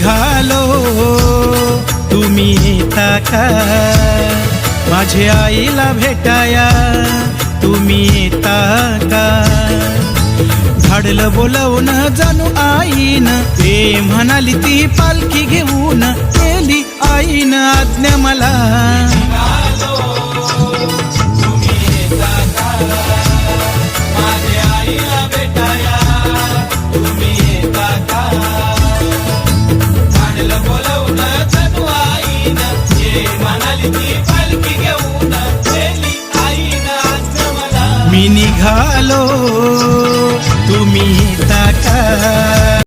निघालो. तुम्ही येता का? माझे आईला भेटाया. तुम्ही येता का? धाडलं बोलवून जाणू आईन. ते म्हणाली ती पालखी घेऊन. केली आईन आज्ञा मला. मी निघालो तुम्ही ताका